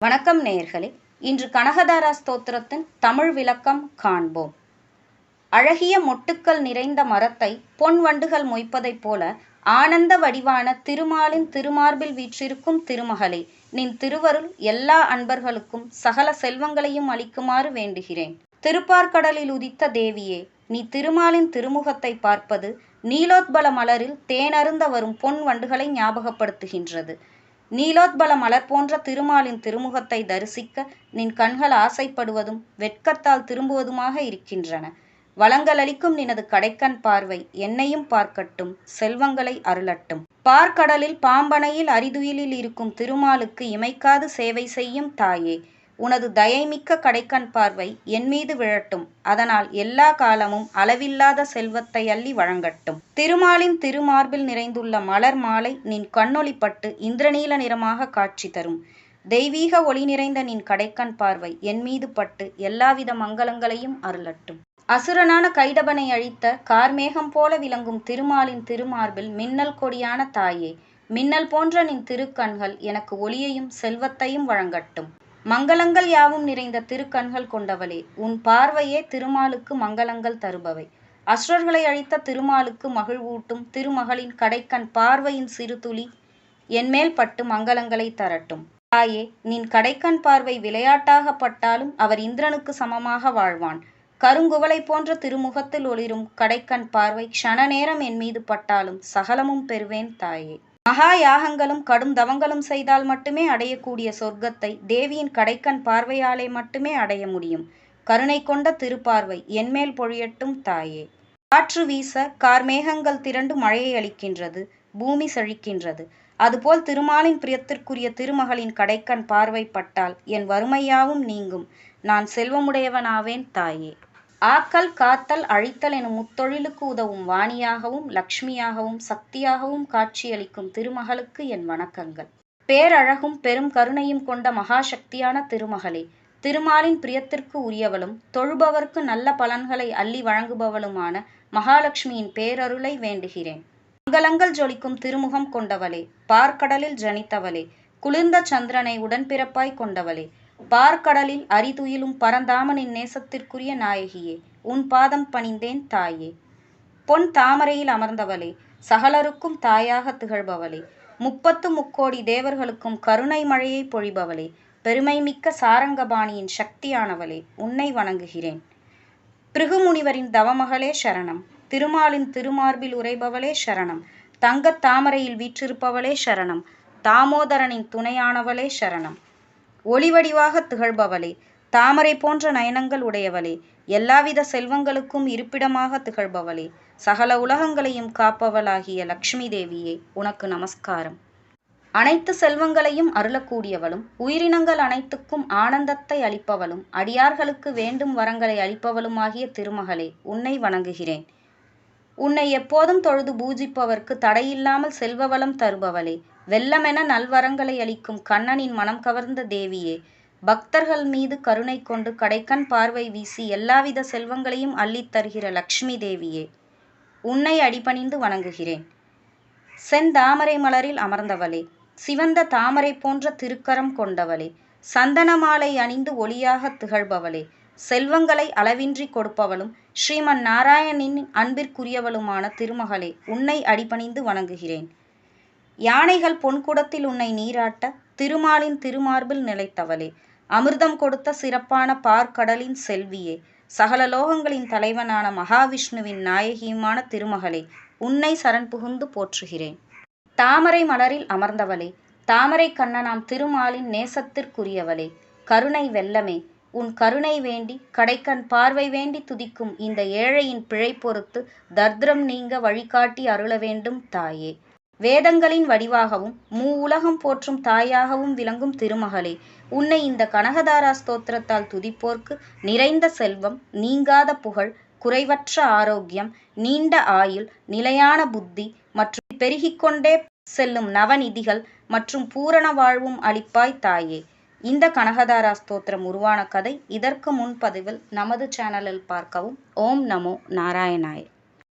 வணக்கம் நேயர்களே. இன்று கனகதாரா ஸ்தோத்திரத்தின் தமிழ் விளக்கம் காண்போம். அழகிய மொட்டுக்கள் நிறைந்த மரத்தை பொன் வண்டுகள் மொய்ப்பதைப் போல ஆனந்த வடிவான திருமாலின் திருமார்பில் வீற்றிருக்கும் திருமகளே நின் திருவருள் எல்லா அன்பர்களுக்கும் சகல செல்வங்களையும் அளிக்குமாறு வேண்டுகிறேன். திருப்பார்கடலில் உதித்த தேவியே நீ திருமாலின் திருமுகத்தை பார்ப்பது நீலோத்பல மலரில் தேனருந்த வரும் பொன் வண்டுகளை ஞாபகப்படுத்துகின்றது. நீலோத்பல மலர் போன்ற திருமாலின் திருமுகத்தை தரிசிக்க நின் கண்கள் ஆசைப்படுவதும் வெட்கத்தால் திரும்புவதுமாக இருக்கின்றன. வளங்களளிக்கும் நினது கடைக்கண் பார்வை என்னையும் பார்க்கட்டும் செல்வங்களை அருளட்டும். பார்க்கடலில் பாம்பனையில் அரிதுயிலில் இருக்கும் திருமாலுக்கு இமைக்காது சேவை செய்யும் தாயே. உனது தயைமிக்க கடைக்கண் பார்வை என் மீது விழட்டும். அதனால் எல்லா காலமும் அளவில்லாத செல்வத்தை அள்ளி வழங்கட்டும். திருமாலின் திருமார்பில் நிறைந்துள்ள மலர் மாலை நின் கண்ணொளிப்பட்டு இந்திரநீல நிறமாக காட்சி தரும். தெய்வீக ஒளி நிறைந்த நின் கடைக்கண் பார்வை என் மீது பட்டு எல்லாவித மங்களங்களையும் அருளட்டும். அசுரனான கைடபனை அழித்த கார்மேகம் போல விளங்கும் திருமாலின் திருமார்பில் மின்னல் கொடியான தாயே. மின்னல் போன்ற நின் திருக்கண்கள் எனக்கு ஒளியையும் செல்வத்தையும் வழங்கட்டும். மங்களங்கள் யாவும் நிறைந்த திருக்கண்கள் கொண்டவளே உன் பார்வையே திருமாலுக்கு மங்களங்கள் தருபவை. அசுரர்களை அழித்த திருமாலுக்கு மகிழ்வூட்டும் திருமகளின் கடைக்கண் பார்வையின் சிறு துளி என்மேல் பட்டு மங்களங்களை தரட்டும். தாயே நின் கடைக்கண் பார்வை விளையாட்டாக பட்டாலும் அவர் இந்திரனுக்கு சமமாக வாழ்வான். கருங்குவலை போன்ற திருமுகத்தில் ஒளிரும் கடைக்கண் பார்வை க்ஷண நேரம் என் மீது பட்டாலும் சகலமும் பெறுவேன் தாயே. மகா யாகங்களும் கடும் தவங்களும் செய்தால் மட்டுமே அடையக்கூடிய சொர்க்கத்தை தேவியின் கடைக்கண் பார்வையாலே மட்டுமே அடைய முடியும். கருணை கொண்ட திருப்பார்வை என்மேல் பொழியட்டும் தாயே. காற்று வீச கார்மேகங்கள் திரண்டு மழையை அளிக்கின்றது பூமி செழிக்கின்றது. அதுபோல் திருமாலின் பிரியத்திற்குரிய திருமகளின் கடைக்கண் பார்வை பட்டால் என் வறுமையாவும் நீங்கும். நான் செல்வமுடையவனாவேன் தாயே. ஆக்கல் காத்தல் அழித்தல் எனும் முத்தொழிலுக்கு உதவும் வாணியாகவும் லக்ஷ்மியாகவும் சக்தியாகவும் காட்சியளிக்கும் திருமகளுக்கு என் வணக்கங்கள். பேரழகும் பெரும் கருணையும் கொண்ட மகாசக்தியான திருமகளே திருமாலின் பிரியத்திற்கு உரியவளும் தொழுபவர்க்கு நல்ல பலன்களை அள்ளி வழங்குபவளுமான மகாலட்சுமியின் பேரருளை வேண்டுகிறேன். மங்களங்கள் ஜொலிக்கும் திருமுகம் கொண்டவளே பார்க்கடலில் ஜனித்தவளே குளிர்ந்த சந்திரனை உடன்பிறப்பாய் கொண்டவளே பார்க்கடலில் அரிதுயிலும் பரந்தாமனின் நேசத்திற்குரிய நாயகியே உன் பாதம் பணிந்தேன் தாயே. பொன் தாமரையில் அமர்ந்தவளே சகலருக்கும் தாயாக திகழ்பவளே. முப்பத்து முக்கோடி தேவர்களுக்கும் கருணை மழையை பொழிபவளே. பெருமைமிக்க சாரங்கபாணியின் சக்தியானவளே உன்னை வணங்குகிறேன். பிருகுமுனிவரின் தவமகளே சரணம். திருமாலின் திருமார்பில் உரைபவளே சரணம். தங்கத் தாமரையில் வீற்றிருப்பவளே சரணம். தாமோதரனின் துணையானவளே சரணம். ஒளிவடிவாக திகழ்பவளே தாமரை போன்ற நயனங்கள் உடையவளே எல்லாவித செல்வங்களுக்கும் இருப்பிடமாக திகழ்பவளே சகல உலகங்களையும் காப்பவளாகிய லக்ஷ்மி தேவியே உனக்கு நமஸ்காரம். அனைத்து செல்வங்களையும் அருளக்கூடியவளும் உயிரினங்கள் அனைத்துக்கும் ஆனந்தத்தை அளிப்பவளும் அடியார்களுக்கு வேண்டும் வரங்களை அளிப்பவளுமாகிய திருமகளே உன்னை வணங்குகிறேன். உன்னை எப்போதும் தொழுது பூஜிப்பவர்க்கு தடையில்லாமல் செல்வவளம் தருபவளே வெள்ளமென நல்வரங்களை அளிக்கும் கண்ணனின் மனம் கவர்ந்த தேவியே பக்தர்கள் மீது கருணை கொண்டு கடைக்கண் பார்வை வீசி எல்லாவித செல்வங்களையும் அள்ளித் தருகிற லக்ஷ்மி தேவியே உன்னை அடிபணிந்து வணங்குகிறேன். செந்தாமரை மலரில் அமர்ந்தவளே சிவந்த தாமரை போன்ற திருக்கரம் கொண்டவளே சந்தன மாலை அணிந்து ஒளியாக திகழ்பவளே செல்வங்களை அளவின்றி கொடுப்பவளும் ஸ்ரீமன் நாராயணனின் அன்பிற்குரியவளுமான திருமகளே உன்னை அடிபணிந்து வணங்குகிறேன். யானைகள் பொன்குடத்தில் உன்னை நீராட்ட திருமாலின் திருமார்பில் நிலைத்தவளே. அமிர்தம் கொடுத்த சிறப்பான பார்க்கடலின் செல்வியே. சகல லோகங்களின் தலைவனான மகாவிஷ்ணுவின் நாயகியுமான திருமகளே உன்னை சரண் புகுந்து போற்றுகிறேன். தாமரை மலரில் அமர்ந்தவளே தாமரை கண்ணனாம் திருமாலின் நேசத்திற்குரியவளே. கருணை வெல்லமே உன் கருணை வேண்டி கடைக்கண் பார்வை வேண்டி துதிக்கும் இந்த ஏழையின் பிழை பொறுத்து தர்திரம் நீங்க வழிகாட்டி அருள வேண்டும் தாயே. வேதங்களின் வடிவாகவும் மூ உலகம் போற்றும் தாயாகவும் விளங்கும் திருமகளே உன்னை இந்த கனகதாரா ஸ்தோத்திரத்தால் துதிப்போர்க்கு நிறைந்த செல்வம் நீங்காத புகழ் குறைவற்ற ஆரோக்கியம் நீண்ட ஆயுள் நிலையான புத்தி மற்றும் பெருகிக்கொண்டே செல்லும் நவநிதிகள் மற்றும் பூரண வாழ்வும் அளிப்பாய் தாயே. இந்த கனகதாரா ஸ்தோத்திரம் உருவான கதை இதற்கு முன்பதிவில் நமது சேனலில் பார்க்கவும் ஓம் நமோ நாராயணாய்.